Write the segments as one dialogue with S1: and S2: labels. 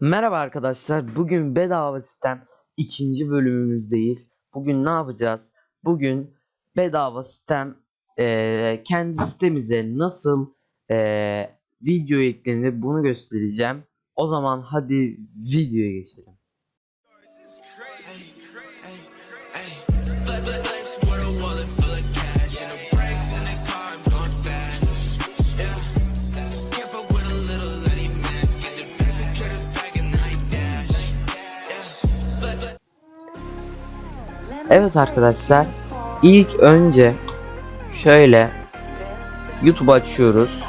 S1: Merhaba arkadaşlar. Bugün bedava sistem ikinci bölümümüzdeyiz. Bugün ne yapacağız? Bugün bedava sistem eee, kendi sitemize nasıl eee, video eklenir bunu göstereceğim. O zaman hadi videoya geçelim.
S2: Flex, flex, flex with
S1: Evet arkadaşlar. ilk önce şöyle YouTube açıyoruz.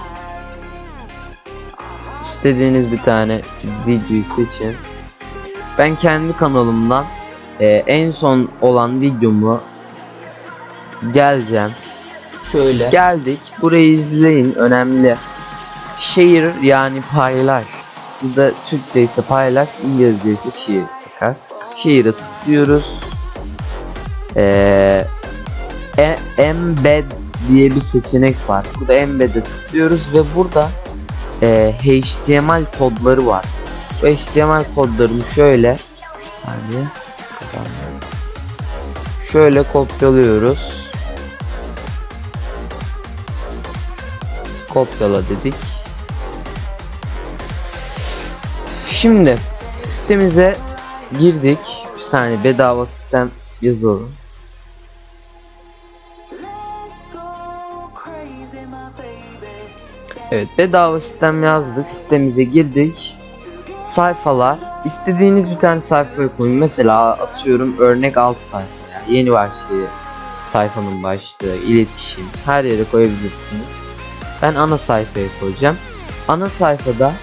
S1: İstediğiniz bir tane videoyu seçin. Ben kendi kanalımdan e, en son olan videomu geleceğim. Şöyle geldik. Burayı izleyin. Önemli. Share yani paylaş. Sizde Türkçe ise paylaş, İngilizce ise share çıkar. Share'a tıklıyoruz. Ee, e- embed diye bir seçenek var. Burada embed'e tıklıyoruz ve burada e, HTML kodları var. Bu HTML kodlarını şöyle bir saniye şöyle kopyalıyoruz. Kopyala dedik. Şimdi sitemize girdik. Bir saniye bedava sistem yazalım. Evet bedava sistem yazdık. Sitemize girdik. Sayfalar. istediğiniz bir tane sayfaya koyun. Mesela atıyorum örnek alt sayfa. Yani yeni başlığı sayfanın başlığı, iletişim her yere koyabilirsiniz. Ben ana sayfaya koyacağım. Ana sayfada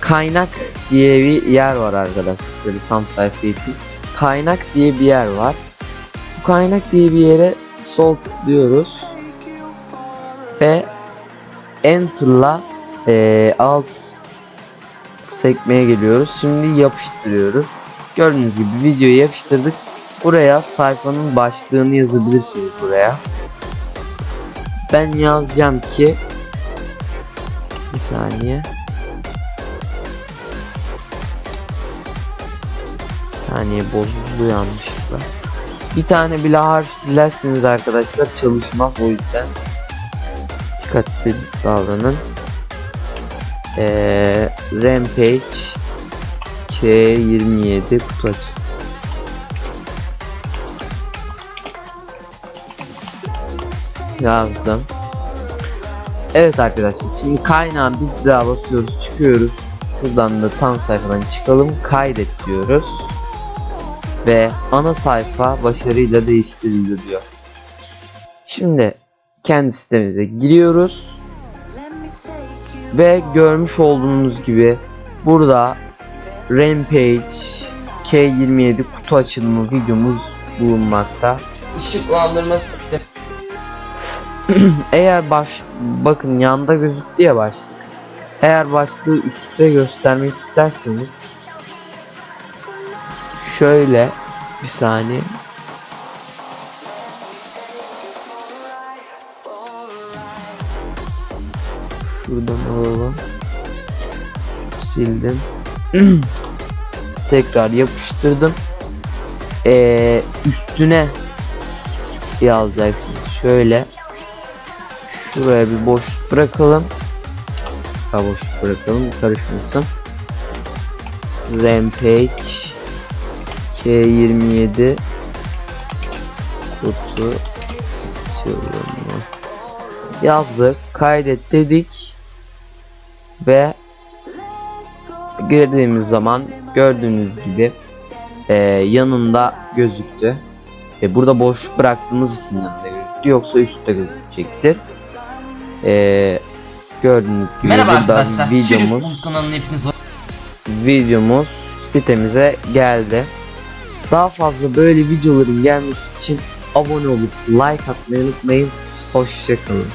S1: kaynak diye bir yer var arkadaşlar. Şöyle tam sayfayı yapayım. Kaynak diye bir yer var. Bu kaynak diye bir yere sol tıklıyoruz. Ve Enter'la eee, alt sekmeye geliyoruz. Şimdi yapıştırıyoruz. Gördüğünüz gibi videoyu yapıştırdık. Buraya sayfanın başlığını yazabilirsiniz buraya. Ben yazacağım ki bir saniye. Bir saniye bozuldu yanlışlıkla. Bir tane bile harf silerseniz arkadaşlar çalışmaz o yüzden dikkatli davranın. Ee, Rampage K27 kutu aç. Yazdım. Evet arkadaşlar şimdi kaynağın bir daha basıyoruz çıkıyoruz. Şuradan da tam sayfadan çıkalım kaydet diyoruz. Ve ana sayfa başarıyla değiştirildi diyor. Şimdi kendi sitemize giriyoruz. Ve görmüş olduğunuz gibi burada Rampage K27 kutu açılımı videomuz bulunmakta. Işıklandırma sistemi. Eğer baş bakın yanda gözüktü ya başlık. Eğer başlığı üstte göstermek isterseniz şöyle bir saniye Şuradan alalım. Sildim. Tekrar yapıştırdım. Ee, üstüne yazacaksınız. Şöyle. Şuraya bir boşluk bırakalım. Ha boşluk bırakalım karışmasın. Rampage K27 kutu yazdık kaydet dedik ve girdiğimiz zaman gördüğünüz gibi e, yanında gözüktü ve burada boşluk bıraktığımız için yanında gözüktü yoksa üstte gözükecektir e, gördüğünüz gibi
S3: Merhaba
S1: burada
S3: arkadaşlar,
S1: videomuz
S3: kanalına hepiniz
S1: videomuz sitemize geldi. Daha fazla böyle videoların gelmesi için abone olup like atmayı unutmayın. Hoşçakalın.